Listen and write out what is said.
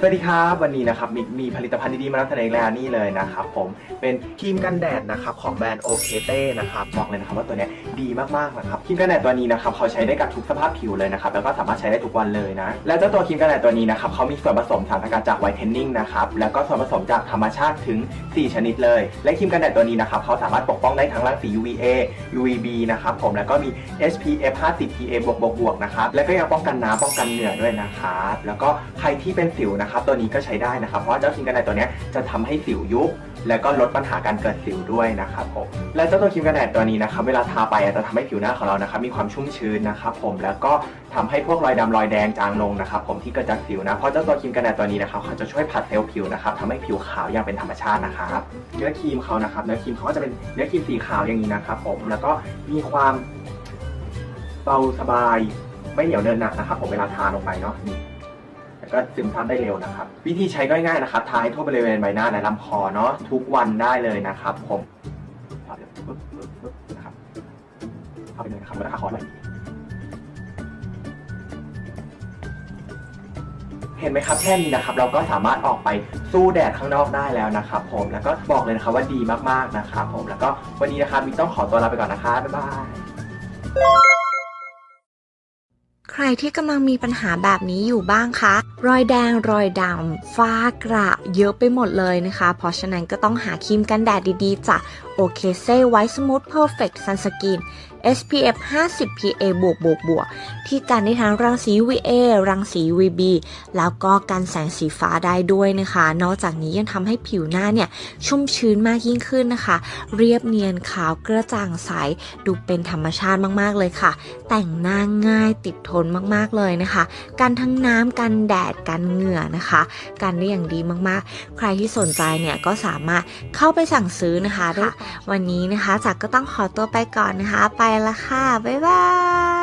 สวัสดีครับวันนี้นะครับมีมีผลิตภัณฑ์ดีๆมานำเสนอแล้วนี่เลยนะครับผมเป็นครีมกันแดดนะครับของแบรนด์โอเคเต้นะครับบอกเลยนะครับว่าตัวเนี้ยดีมากๆนะครับครีมกันแดดตัวนี้นะครับเขาใช้ได้กับทุกสภาพผิวเลยนะครับแล้วก็สามารถใช้ได้ทุกวันเลยนะและเจ้าตัวครีมกันแดดตัวนี้นะครับเขามีส่วนผสมสารสกัดจากไวท์เทนนิ่งนะครับแล้วก็ส่วนผสมจากธรรมชาติถึง 4 ชนิดเลย และครีมกันแดดตัวนี้นะครับเขาสามารถปกป้องได้ทั้งรังสี UVA UVB นะครับผมแล้วก็มี SPF 50 PA บวกบวกบวกนะครับแล้วก็ยังป้องกันน้ำป้องกันเหงื่อด้วยนะครับแล้วก็ใครที่เป็นสิวนะครับตัวนี้ก็ใช้ได้นะครับเพราะว่าเจ้าครีมกันแดดตัวนี้จะทำให้สิวยุบแล้วก็ลดปัญหาการเกิดสิวด้วยนะครับผมและเจ้าตัวครีมกันแดดตัวนี้นะครับเวลาทาไปจะทำให้ผิวหน้าของเรานะครับมีความชุ่มชื้นนะครับผมแล้วก็ทำให้พวกรอยดำรอยแดงจางลงนะครับผมที่เกิดจากสิวนะเพราะเจ้าตัวครีมกันแดดตัวนี้นะครับเขาจะช่วยผัดเซลล์ผิวนะครับทำให้ผิวขาวอย่างเป็นธรรมชาตินะครับเนื้อครีมเขานะครับเนื้อครีมเขาก็จะเป็นเนื้อครีมสีขาวอย่างนี้นะครับผมแล้วก็มีความเบาสบายไม่เหนียวเนินหนักนะครับผมเวลาทาลงไปเนาะ แล้วก็ซึมซับได้เร็วนะครับ วิธีใช้ก็ง่ายๆนะครับทาให้ทั่วบริเวณใบหน้าและลำคอเนาะทุกวันได้เลยนะครับ ผมเอาเดี๋ยวปึ๊บปึ๊บปึ๊บนะครับเข้าไปเลยนะครับแล้วก็คอร์ดไว้เห็นไหมครับแค่นี้นะครับ เราก็สามารถออกไปสู้แดดข้างนอกได้แล้วนะครับ ผมแล้วก็บอกเลยนะครับว่าดีมากๆนะครับผมแล้วก็วันนี้นะครับมิกต้องขอตัวลาไปก่อนนะคะบ๊ายบาย ใครที่กำลังมีปัญหาแบบนี้อยู่บ้างคะ รอยแดงรอยดำฝ้ากระเยอะไปหมดเลยนะคะ เพราะฉะนั้นก็ต้องหาครีมกันแดดดีๆจาก โอเคเซ่ไวท์สมูทเพอร์เฟกต์ซันสกิน SPF 50 PA บวกบวกบวกที่กันได้ทั้งรังสี UVA รังสี UVB แล้วก็กันแสงสีฟ้าได้ด้วยนะคะ นอกจากนี้ยังทำให้ผิวหน้าเนี่ยชุ่มชื้นมากยิ่งขึ้นนะคะ เรียบเนียนขาวกระจ่างใส ดูเป็นธรรมชาติมากๆเลยค่ะ แต่งหน้าง่ายติดทนมากๆเลยนะคะ กันทั้งน้ำกันแดดกันเหงื่อนะคะ กันได้อย่างดีมากๆ ใครที่สนใจเนี่ยก็สามารถเข้าไปสั่งซื้อนะคะได้วันนี้นะคะจักก็ต้องขอตัวไปก่อนนะคะ ไปละค่ะ บ๊ายบาย